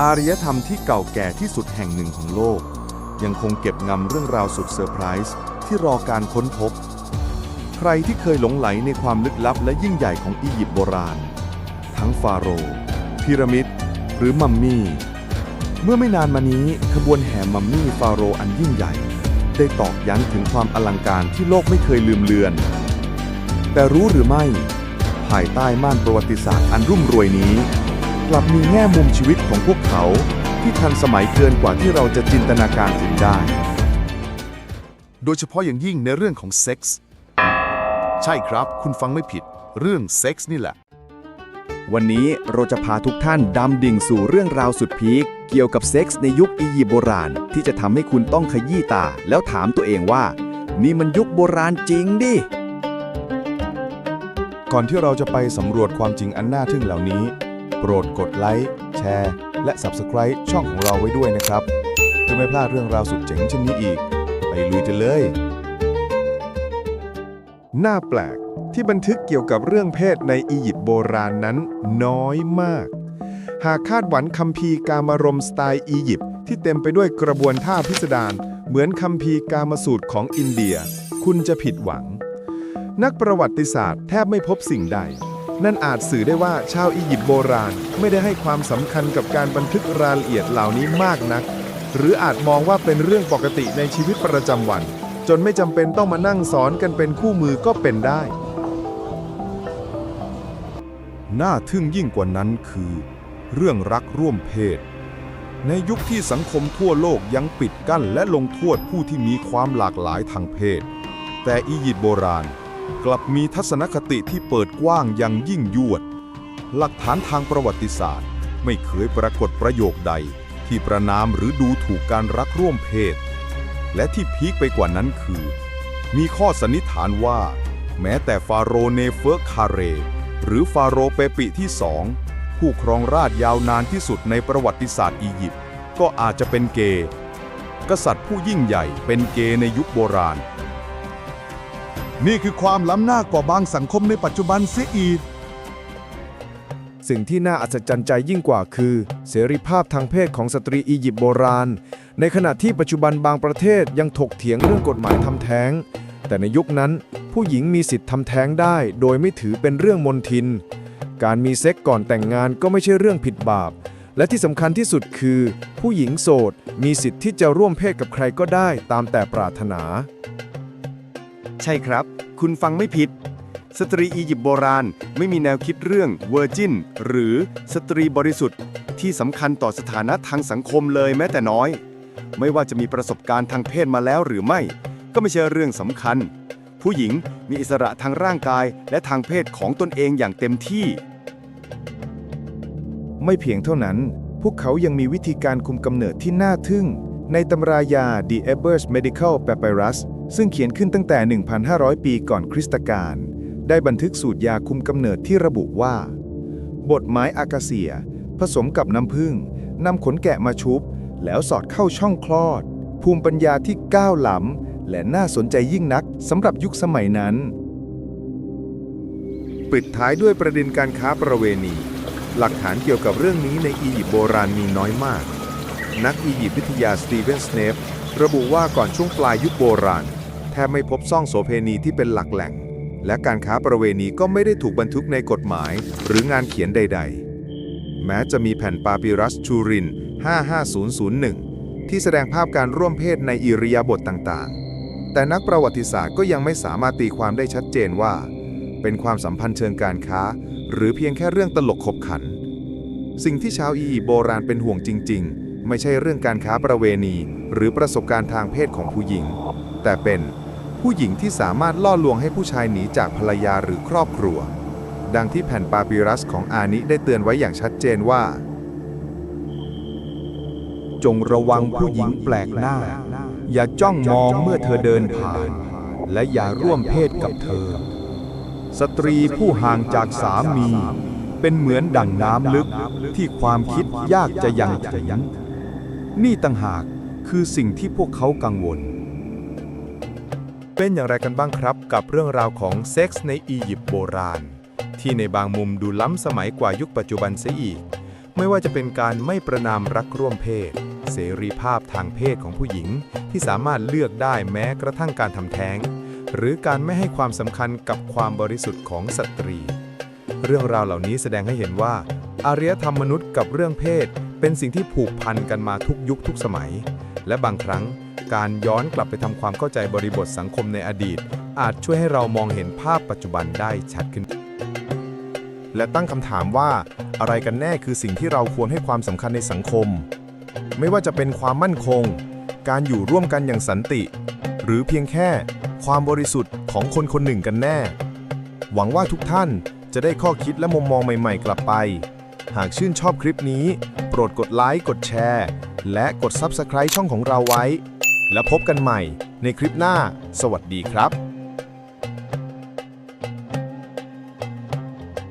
อารยธรรมที่เก่าแก่ที่สุดแห่งหนึ่งของโลก ยังคงเก็บงำเรื่องราวสุดเซอร์ไพรส์ที่รอการค้นพบ ใครที่เคยหลงไหลในความลึกลับและยิ่งใหญ่ของอียิปต์โบราณ ทั้งฟาโรห์พีระมิด หรือมัมมี่ เมื่อไม่นานมานี้ขบวนแห่มัมมี่ฟาโรห์อันยิ่งใหญ่ ได้ตอกย้ำถึงความอลังการที่โลกไม่เคยลืมเลือน แต่รู้หรือไม่ ภายใต้ม่านประวัติศาสตร์อันรุ่มรวยนี้ กลับมีแง่มุมชีวิตของพวกเขาที่ทันสมัยเกินกว่าที่เราจะจินตนาการถึงได้ โดยเฉพาะอย่างยิ่งในเรื่องของเซ็กส์ใช่ครับ คุณฟังไม่ผิด เรื่องเซ็กส์นี่แหละ วันนี้เราจะพาทุกท่านดำดิ่งสู่เรื่องราวสุดพีคเกี่ยวกับเซ็กส์ในยุคอียิปต์โบราณ ที่จะทำให้คุณต้องขยี้ตา แล้วถามตัวเองว่า นี่มันยุคโบราณจริงดิ ก่อนที่เราจะไปสำรวจความจริงอันน่าทึ่งเหล่านี้ โปรดกดไลค์แชร์ และ Subscribe ช่องของเราไว้ด้วยนะครับเพื่อไม่พลาดเรื่องราวสุดเจ๋งเช่นนี้อีก ไปลุยกันเลย หน่าแปลกที่บันทึกเกี่ยวกับเรื่องเพศในอียิปต์โบราณนั้นน้อยมาก หากคาดหวังคัมภีร์การมารมสไตล์อียิปต์ที่เต็มไปด้วยกระบวนท่าพิสดารเหมือนคัมภีร์กามสูตรของอินเดีย คุณจะผิดหวัง นักประวัติศาสตร์แทบไม่พบสิ่งใด นั่นอาจสื่อได้ว่าชาวอียิปต์โบราณไม่ได้ให้ความสำคัญกับการบันทึกรายละเอียดเหล่านี้มากนัก หรืออาจมองว่าเป็นเรื่องปกติในชีวิตประจำวัน จนไม่จำเป็นต้องมานั่งสอนกันเป็นคู่มือก็เป็นได้ น่าทึ่งยิ่งกว่านั้นคือ เรื่องรักร่วมเพศ ในยุคที่สังคมทั่วโลกยังปิดกั้นและลงโทษผู้ที่มีความหลากหลายทางเพศ แต่อียิปต์โบราณ กลับมีทัศนคติที่เปิดกว้างอย่างยิ่งยวด หลักฐานทางประวัติศาสตร์ ไม่เคยปรากฏประโยคใด ที่ประนามหรือดูถูกการรักร่วมเพศ และที่พีคไปกว่านั้นคือ มีข้อสันนิษฐานว่า แม้แต่ฟาโรเนเฟอร์คาเร หรือฟาโรเปปิที่สองผู้ครองราชยาวนานที่สุดในประวัติศาสตร์อียิปต์ก็อาจจะเป็นเกย์กษัตริย์ผู้ยิ่งใหญ่เป็นเกย์ในยุคโบราณ นี่คือความล้ำหน้ากว่าบางสังคมในปัจจุบันเสียอีก สิ่งที่น่าอัศจรรย์ใจยิ่งกว่าคือ เสรีภาพทางเพศของสตรีอียิปต์โบราณ ในขณะที่ปัจจุบันบางประเทศยังถกเถียงเรื่องกฎหมายทำแท้ง แต่ในยุคนั้นผู้หญิงมีสิทธิ์ทำแท้งได้ โดยไม่ถือเป็นเรื่องมนทิน การมีเซ็กก่อนแต่งงานก็ไม่ใช่เรื่องผิดบาป และที่สำคัญที่สุดคือ ผู้หญิงโสดมีสิทธิ์ที่จะร่วมเพศกับใครก็ได้ตามแต่ปรารถนา ใช่ครับ คุณฟังไม่ผิด สตรีอียิปต์โบราณไม่มีแนวคิดเรื่องเวอร์จินหรือสตรีบริสุทธิ์ ที่สำคัญต่อสถานะทางสังคมเลยแม้แต่น้อย ไม่ว่าจะมีประสบการณ์ทางเพศมาแล้วหรือไม่ ก็ไม่ใช่เรื่องสำคัญ ผู้หญิงมีอิสระทางร่างกายและทางเพศของตนเองอย่างเต็มที่ ไม่เพียงเท่านั้น พวกเขายังมีวิธีการคุมกำเนิดที่น่าทึ่ง ในตำรายา The Ebers Medical Papyrus ซึ่งเขียนขึ้นตั้งแต่ 1,500 ปีก่อนคริสตกาล ได้บันทึกสูตรยาคุมกำเนิดที่ระบุว่า บทไม้อากาเซีย ผสมกับน้ำผึ้งนำขนแกะมาชุบ แล้วสอดเข้าช่องคลอด ภูมิปัญญาที่ก้าวล้ำและน่าสนใจยิ่งนักสำหรับยุคสมัยนั้น ปิดท้ายด้วยประเด็นการค้าประเวณี หลักฐานเกี่ยวกับเรื่องนี้ในอียิปต์โบราณมีน้อยมาก นักอียิปต์วิทยาสตีเวนสเนประบุว่าก่อนช่วงปลายยุคโบราณ แทบไม่พบซ่องโสเพณีที่เป็นหลักแหล่ง และการค้าประเวณีก็ไม่ได้ถูกบันทึกในกฎหมาย หรืองานเขียนใด ๆ แม้จะมีแผ่นปาปิรัสชูริน 55001 ที่แสดงภาพการร่วมเพศในอิริยาบถต่างๆ แต่นักประวัติศาสตร์ก็ยังไม่สามารถตีความได้ชัดเจนว่า เป็นความสัมพันธ์เชิงการค้า หรือเพียงแค่เรื่องตลกขบขัน สิ่งที่ชาวอียิปต์โบราณเป็นห่วงจริง ๆ ไม่ใช่เรื่องการค้าประเวณี หรือประสบการณ์ทางเพศของผู้หญิง แต่เป็นผู้หญิงที่สามารถล่อลวงให้ผู้ชายหนีจากภรรยาหรือครอบครัว ดังที่แผ่นปาปิรัสของอานิได้เตือนไว้อย่างชัดเจนว่า จงระวังผู้หญิงแปลกหน้า อย่าจ้องมองเมื่อเธอเดินผ่าน และอย่าร่วมเพศกับเธอ สตรีผู้ห่างจากสามี เป็นเหมือนดั่งน้ำลึกที่ความคิดยากจะยังถึง นี่ต่างหากคือสิ่งที่พวกเขากังวล เป็นอย่างไรกันบ้างครับกับเรื่องราวของเซ็กส์ในอียิปต์โบราณ ที่ในบางมุมดูล้ำสมัยกว่ายุคปัจจุบันเสียอีก ไม่ว่าจะเป็นการไม่ประนามรักร่วมเพศ เสรีภาพทางเพศของผู้หญิง ที่สามารถเลือกได้แม้กระทั่งการทำแท้ง หรือการไม่ให้ความสำคัญกับความบริสุทธิ์ของสตรี เรื่องราวเหล่านี้แสดงให้เห็นว่าอารยธรรมมนุษย์กับเรื่องเพศ เป็นสิ่งที่ผูกพันกันมาทุกยุคทุกสมัย และบางครั้งการย้อนกลับไปทำความเข้าใจบริบทสังคมในอดีต อาจช่วยให้เรามองเห็นภาพปัจจุบันได้ชัดขึ้น และตั้งคำถามว่า อะไรกันแน่คือสิ่งที่เราควรให้ความสำคัญในสังคม ไม่ว่าจะเป็นความมั่นคง การอยู่ร่วมกันอย่างสันติ หรือเพียงแค่ความบริสุทธิ์ของคนคนหนึ่งกันแน่ หวังว่าทุกท่านจะได้ข้อคิดและมุมมองใหม่ ๆ กลับไป หากชื่นชอบคลิปนี้ โปรดกดไลค์กดแชร์ และกด Subscribe ช่องของเราไว้ แล้วพบกันใหม่ในคลิปหน้า สวัสดีครับ